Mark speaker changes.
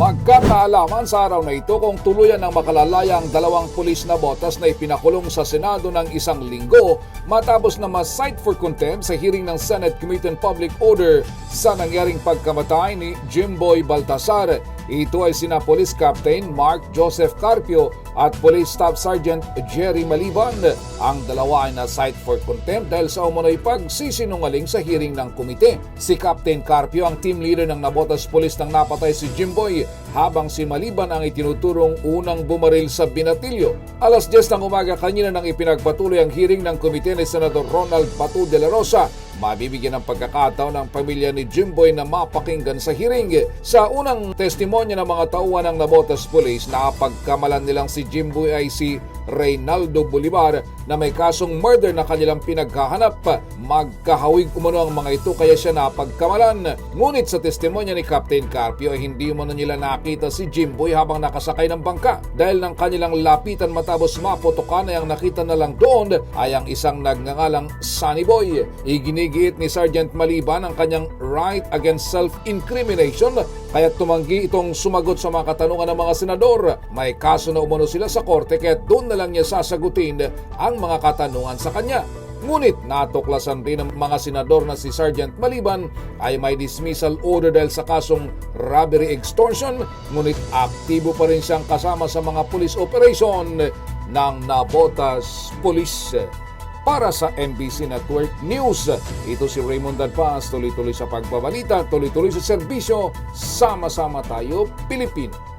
Speaker 1: Magkakaalaman sa araw na ito kung tuluyan ng makalalaya ang dalawang pulis na botas na ipinakulong sa Senado ng isang linggo matapos na ma-cite for contempt sa hearing ng Senate Committee on Public Order sa nangyaring pagkamatay ni Jimboy Baltasar. Ito ay sina Police Captain Mark Joseph Carpio at Police Staff Sergeant Jerry Maliban. Ang dalawa ay na-cite for contempt dahil sa umunoy pagsisinungaling sa hearing ng komite. Si Captain Carpio ang team leader ng Nabotas Police nang napatay si Jimboy habang si Maliban ang itinuturong unang bumaril sa binatilyo. Alas 10 ng umaga kanina nang ipinagpatuloy ang hearing ng komite ni Senador Ronald Patu de la Rosa mabibigyan ng pagkakataon ng pamilya ni Jimboy na mapakinggan sa hearing. Sa unang testimonya ng mga tauhan ng Nabotas Police na pagkamalan nilang si Jimboy ay si Reynaldo Bolivar na may kasong murder na kanilang pinagkahanap. Magkahawig umano ang mga ito kaya siya napagkamalan. Ngunit sa testimonya ni Captain Carpio ay hindi umano nila nakita si Jimboy habang nakasakay ng bangka. Dahil ng kanilang lapitan matapos mapotokan ay ang nakita na lang doon ay ang isang nagngangalang Sunny Boy. Iginigiit ni Sergeant Maliban ang kanyang right against self-incrimination kaya tumanggi itong sumagot sa mga katanungan ng mga senador. May kaso na umano sila sa korte kaya doon na lang niya sasagutin ang mga katanungan sa kanya. Ngunit natuklasan rin ng mga senador na si Sergeant Maliban ay may dismissal order dahil sa kasong robbery extortion ngunit aktibo pa rin siyang kasama sa mga police operation ng Nabotas Police. Para sa MBC Network News, ito si Raymond Dadpaz, tuloy-tuloy sa pagbabalita, tuloy-tuloy sa serbisyo, sama-sama tayo, Pilipino.